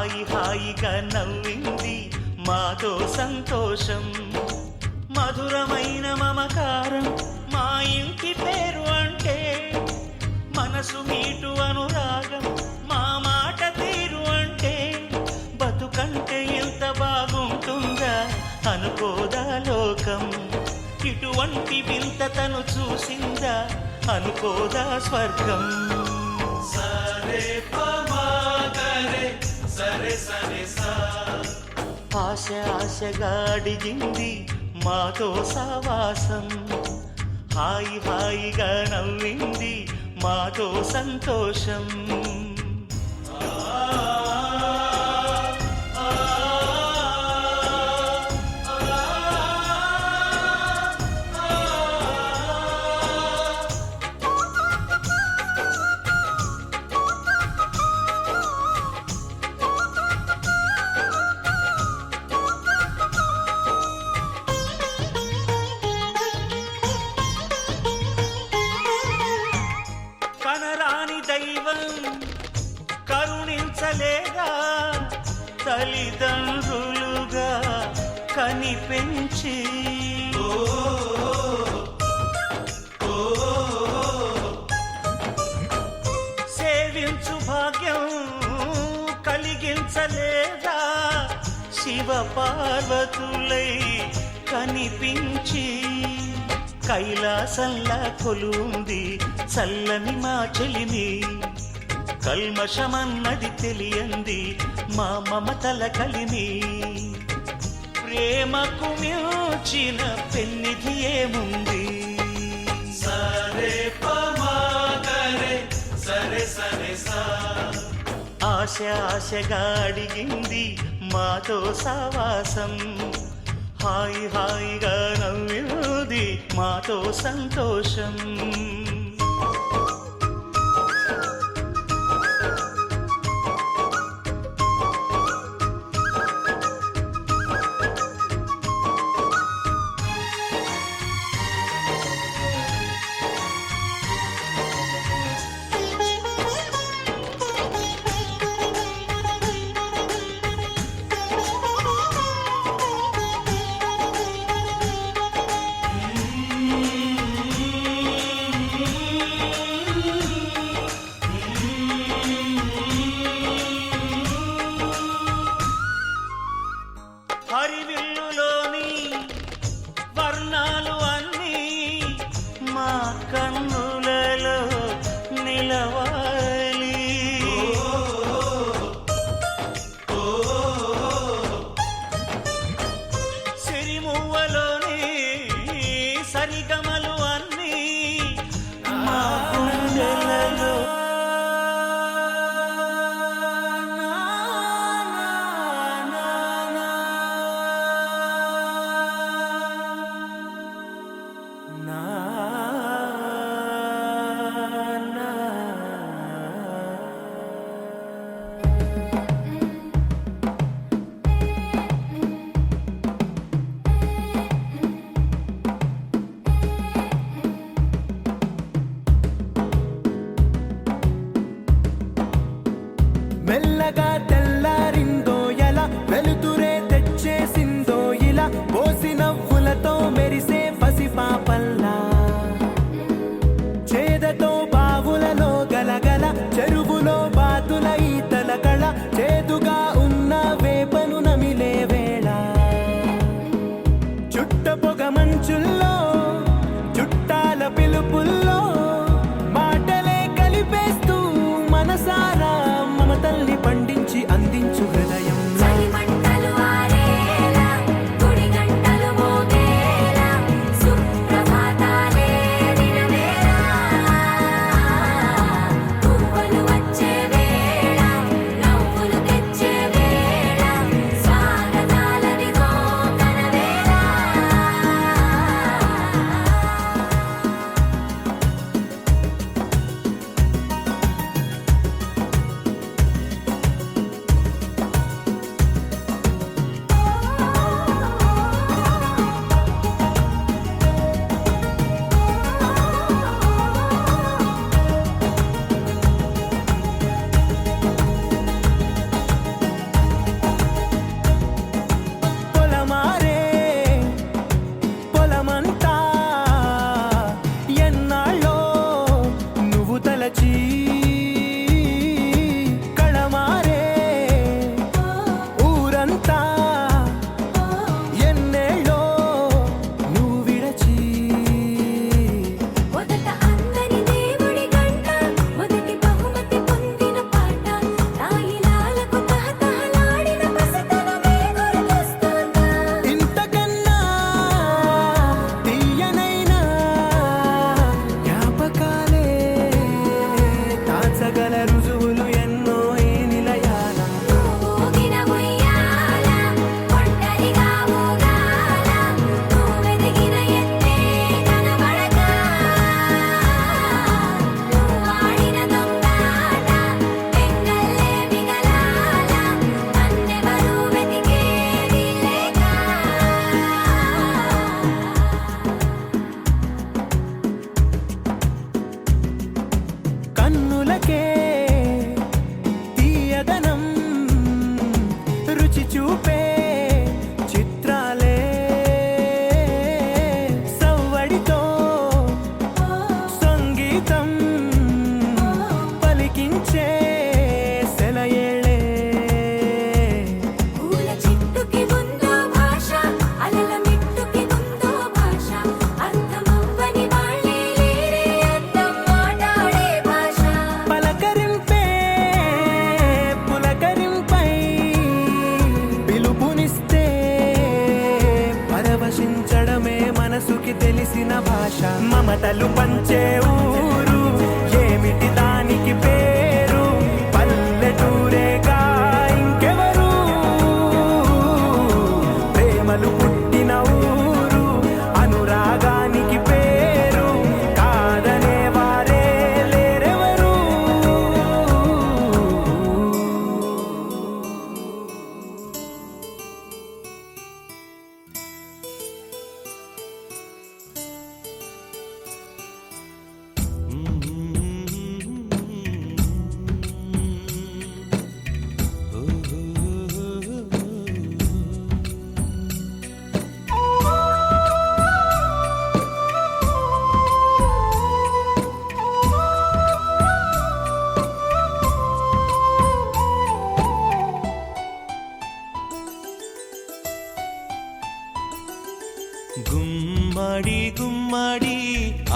హాయి హాయిగా నవ్వింది మాతో సంతోషం. మధురమైన మమకారం మా ఇంటి పేరు అంటే మనసు మీటు అనురాగం మా మాట తీరు అంటే బతుకంటే ఎంత బాగుంటుందా అనుకోదా లోకం. ఇటువంటి వింత తను చూసిందా అనుకోదా స్వర్గం. సరే సరే ఆశ ఆశగా అడిగింది మాతో సావాసం హాయి హాయిగా నవ్వింది మాతో సంతోషం. కనిపించి కైలాసంలా కొలుంది చల్లని మా చెలిమి కల్మషమన్నది తెలియంది మా మమతల కలిమి ప్రేమకు మించిన పెన్నిధి ఏముంది? సరే సరే సరే ఆశ ఆశగా అడిగింది మాతో సావాసం హాయి హాయిగా నవ్వింది మాతో సంతోషం.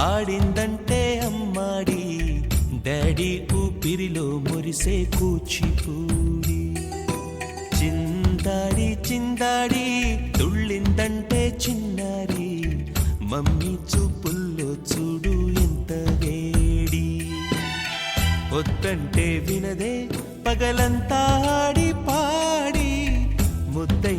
ఆడిందంటే అమ్మాడి డాడీ ఊపిరిలో మురిసే కూచిపూడి. చిందాడి చిందాడి తుళ్ళిందంటే చిన్నారి మమ్మీ చూపుల్లో చూడు ఎంత వేడి. వద్దంటే వినదే పగలంతా ఆడి పాడి ముద్దై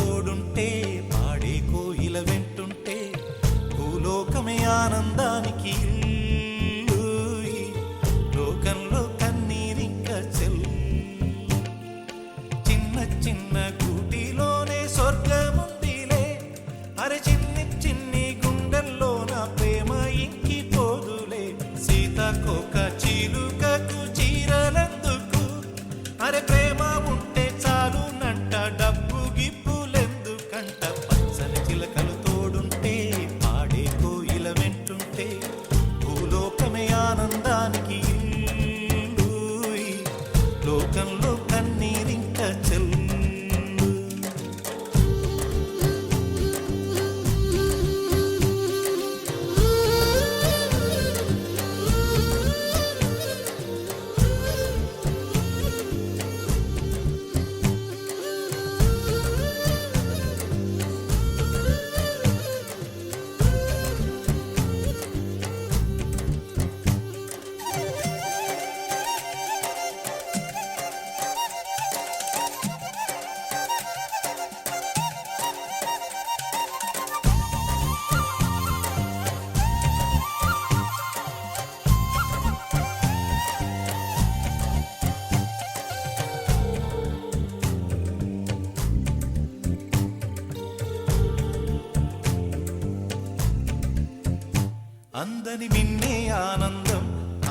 అది మిన్నే ఆనందం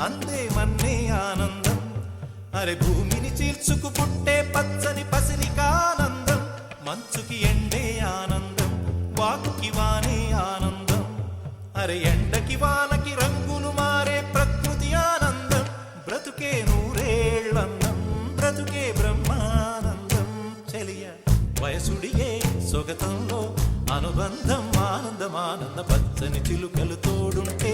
అందే మన్నే ఆనందం. అరే భూమిని చీల్చుకు పుట్టే పచ్చని పసిరికానందం మంచుకి ఎండే ఆనందం వాకుకి వానే ఆనందం. అరే ఎండకి వాన అతని చిలుకలు తోడుంటే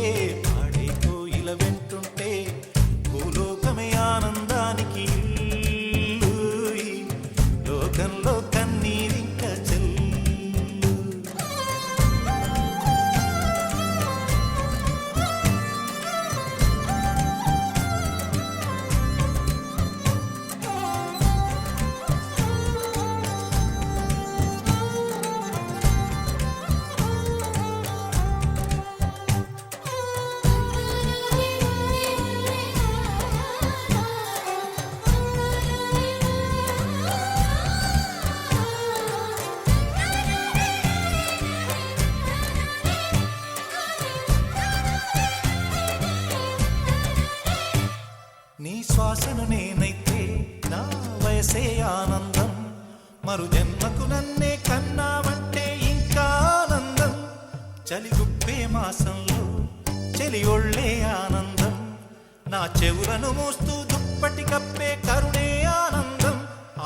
కనుమూస్తూ దుప్పటి కప్పే కరుణే ఆనందం.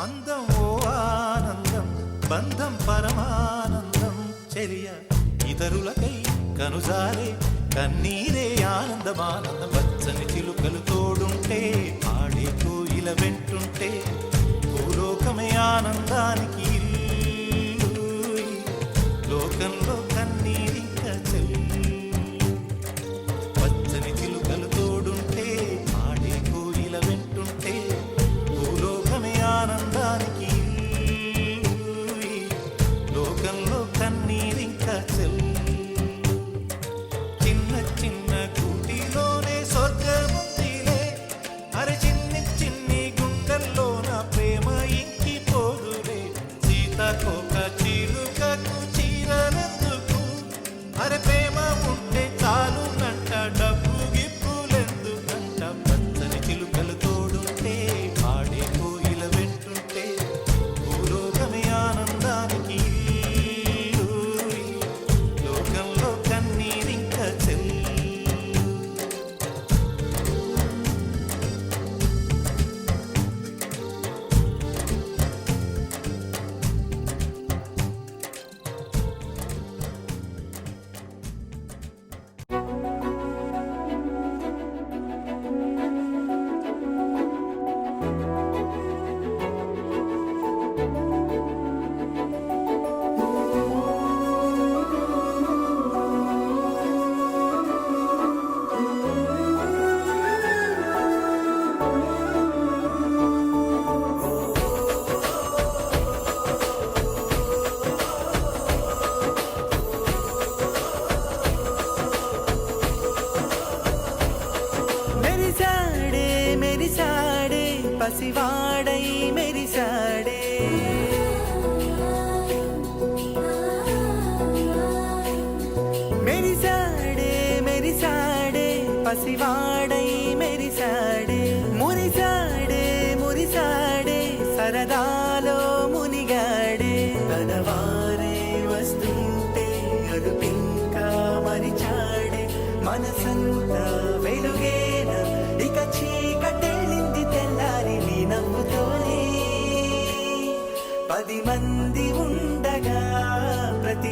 అందం ఓ ఆనందం బంధం పరమానందం. చెరియ ఇతరులకై కనుజారే కన్నీరే ఆనందమానందం. పచ్చని చిలుకలు తోడుంటే ఆడే కోయిల వెంటుంటే భూలోకమే ఆనందానికి లోకంలో పది మంది ఉండగా ప్రతి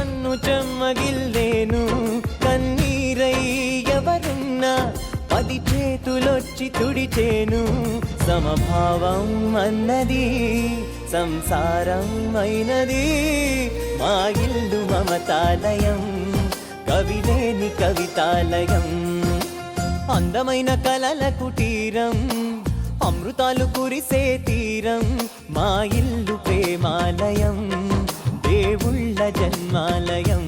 కన్ను చెమ్మగిల్లేను. కన్నీరై ఎవరున్నా పది చేతులొచ్చి తుడిచేను. సమభావం అన్నది సంసారం అయినది. మా ఇల్లు మమతాలయం కవిలేని కవితాలయం. అందమైన కలల కుటీరం అమృతాలు కురిసే తీరం మా ఇల్లు ప్రేమాలయం. దేవుళ్ళ జన్మాలయం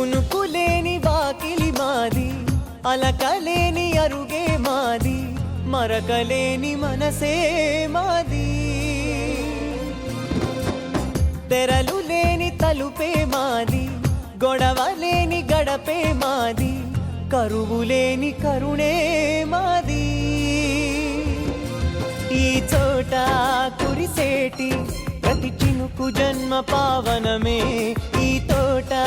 కునుకులేని వాకిలి మాది అలకలేని అరుగే మాది మరకలేని మనసే మాది. తెరలు లేని తలుపే మాది గొడవ లేని గడపే మాది కరువు లేని కరుణే మాది. ఈ చోట కురిసేటి ప్రతి చినుకు జన్మ పావనమే ఈ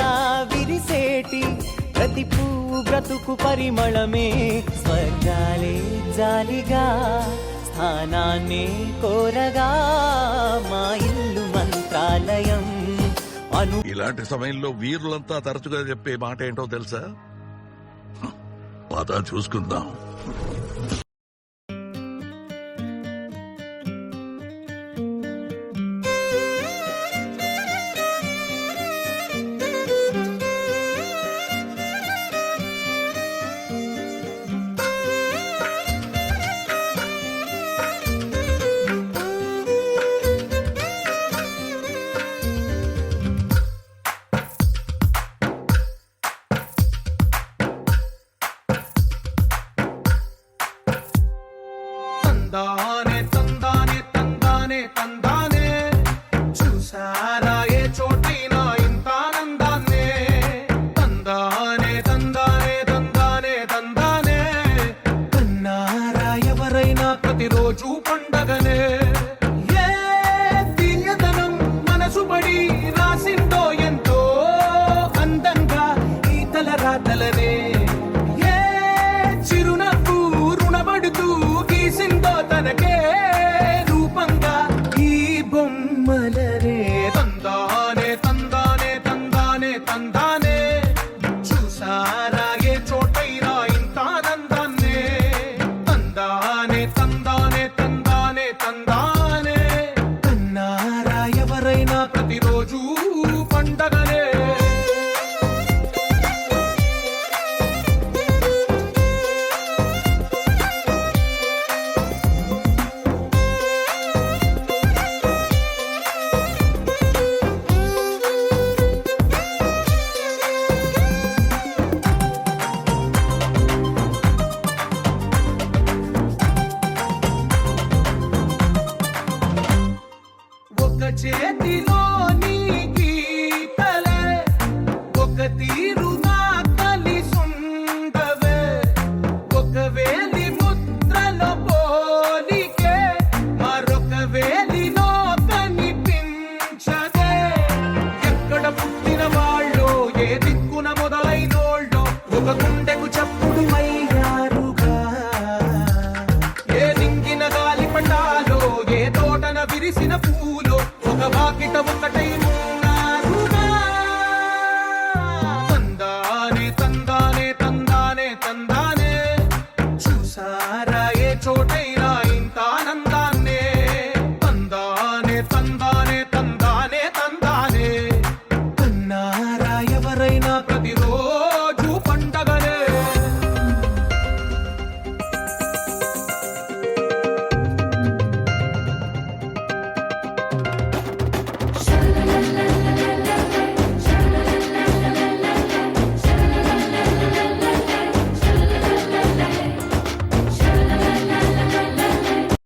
విరిసేటి ప్రతి పువ్వు బ్రతుకు పరిమళమే. స్వర్గాలే జాలిగా స్థానాన్ని కోరగా మా ఇల్లు మంత్రాలయం. అను ఇలాంటి సమయంలో వీరులంతా తరచుగా చెప్పే మాట ఏంటో తెలుసా? పద చూసుకుందాం.